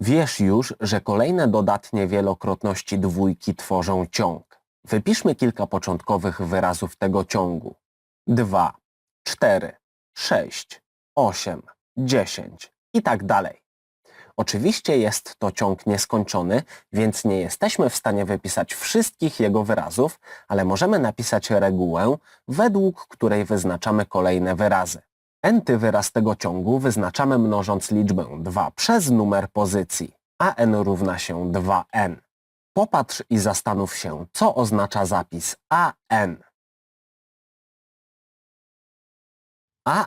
Wiesz już, że kolejne dodatnie wielokrotności dwójki tworzą ciąg. Wypiszmy kilka początkowych wyrazów tego ciągu. 2, 4, 6, 8, 10 i tak dalej. Oczywiście jest to ciąg nieskończony, więc nie jesteśmy w stanie wypisać wszystkich jego wyrazów, ale możemy napisać regułę, według której wyznaczamy kolejne wyrazy. Nty wyraz tego ciągu wyznaczamy mnożąc liczbę 2 przez numer pozycji, a n równa się 2n. Popatrz i zastanów się, co oznacza zapis an.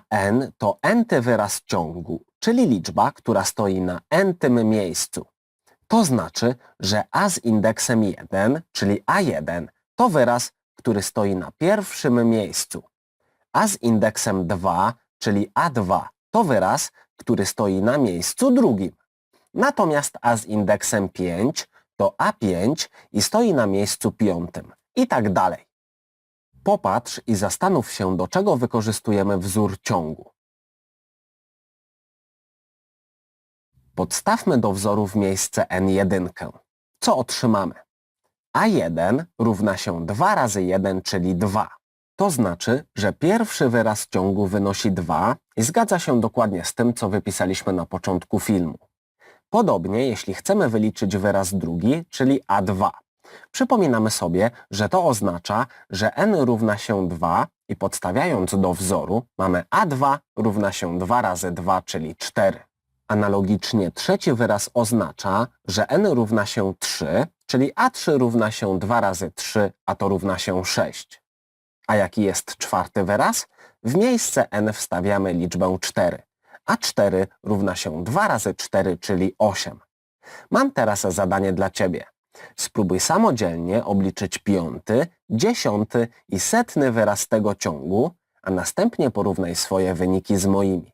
an to nty wyraz ciągu, czyli liczba, która stoi na n-tym miejscu. To znaczy, że a z indeksem 1, czyli a1, to wyraz, który stoi na pierwszym miejscu. A z indeksem 2, czyli a2, to wyraz, który stoi na miejscu drugim. Natomiast a z indeksem 5 to a5 i stoi na miejscu piątym. I tak dalej. Popatrz i zastanów się, do czego wykorzystujemy wzór ciągu. Podstawmy do wzoru w miejsce n1. Co otrzymamy? a1 równa się 2 razy 1, czyli 2. To znaczy, że pierwszy wyraz ciągu wynosi 2 i zgadza się dokładnie z tym, co wypisaliśmy na początku filmu. Podobnie, jeśli chcemy wyliczyć wyraz drugi, czyli a2. Przypominamy sobie, że to oznacza, że n równa się 2 i podstawiając do wzoru mamy a2 równa się 2 razy 2, czyli 4. Analogicznie trzeci wyraz oznacza, że n równa się 3, czyli a3 równa się 2 razy 3, a to równa się 6. A jaki jest czwarty wyraz? W miejsce n wstawiamy liczbę 4, a 4 równa się 2 razy 4, czyli 8. Mam teraz zadanie dla Ciebie. Spróbuj samodzielnie obliczyć piąty, dziesiąty i setny wyraz tego ciągu, a następnie porównaj swoje wyniki z moimi.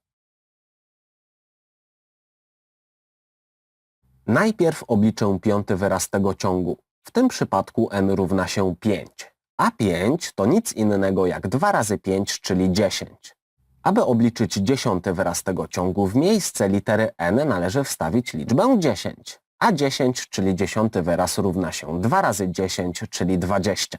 Najpierw obliczę piąty wyraz tego ciągu. W tym przypadku n równa się 5, a 5 to nic innego jak 2 razy 5, czyli 10. Aby obliczyć dziesiąty wyraz tego ciągu, w miejsce litery n należy wstawić liczbę 10, a 10, czyli dziesiąty wyraz równa się 2 razy 10, czyli 20.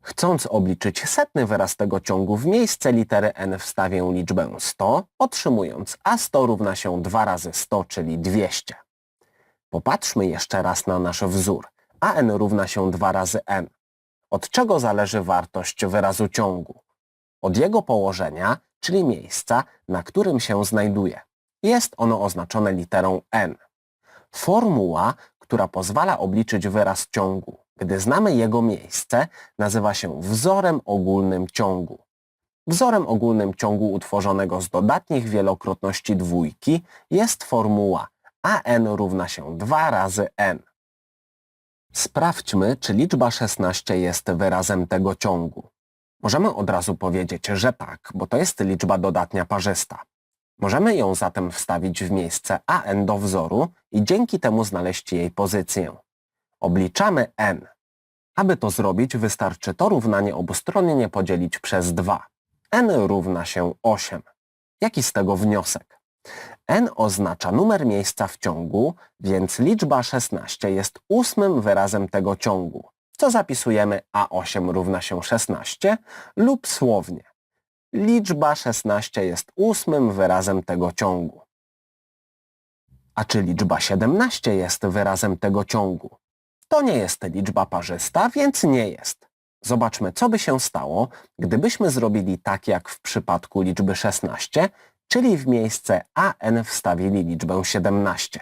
Chcąc obliczyć setny wyraz tego ciągu, w miejsce litery n wstawię liczbę 100, otrzymując a 100 równa się 2 razy 100, czyli 200. Popatrzmy jeszcze raz na nasz wzór. a n równa się 2 razy n. Od czego zależy wartość wyrazu ciągu? Od jego położenia, czyli miejsca, na którym się znajduje. Jest ono oznaczone literą n. Formuła, która pozwala obliczyć wyraz ciągu, gdy znamy jego miejsce, nazywa się wzorem ogólnym ciągu. Wzorem ogólnym ciągu utworzonego z dodatnich wielokrotności dwójki jest formuła a n równa się 2 razy n. Sprawdźmy, czy liczba 16 jest wyrazem tego ciągu. Możemy od razu powiedzieć, że tak, bo to jest liczba dodatnia parzysta. Możemy ją zatem wstawić w miejsce an do wzoru i dzięki temu znaleźć jej pozycję. Obliczamy n. Aby to zrobić, wystarczy to równanie obustronnie podzielić przez 2. n równa się 8. Jaki z tego wniosek? N oznacza numer miejsca w ciągu, więc liczba 16 jest ósmym wyrazem tego ciągu, co zapisujemy a8 równa się 16 lub słownie. Liczba 16 jest ósmym wyrazem tego ciągu. A czy liczba 17 jest wyrazem tego ciągu? To nie jest liczba parzysta, więc nie jest. Zobaczmy, co by się stało, gdybyśmy zrobili tak jak w przypadku liczby 16, czyli w miejsce an wstawili liczbę 17.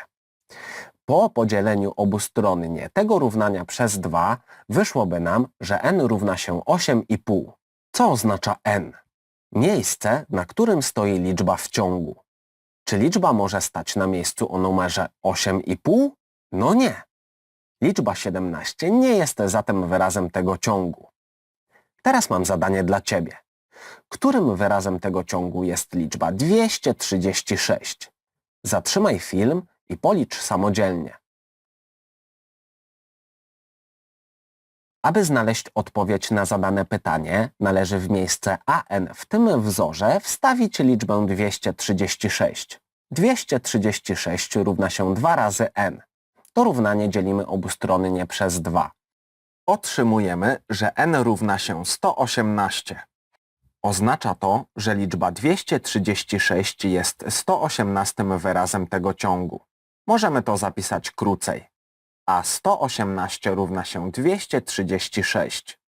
Po podzieleniu obustronnie tego równania przez 2 wyszłoby nam, że n równa się 8,5. Co oznacza n? Miejsce, na którym stoi liczba w ciągu. Czy liczba może stać na miejscu o numerze 8,5? No nie. Liczba 17 nie jest zatem wyrazem tego ciągu. Teraz mam zadanie dla Ciebie. Którym wyrazem tego ciągu jest liczba 236? Zatrzymaj film i policz samodzielnie. Aby znaleźć odpowiedź na zadane pytanie, należy w miejsce an w tym wzorze wstawić liczbę 236. 236 równa się 2 razy n. To równanie dzielimy obustronnie przez 2. Otrzymujemy, że n równa się 118. Oznacza to, że liczba 236 jest 118 wyrazem tego ciągu. Możemy to zapisać krócej. A 118 równa się 236.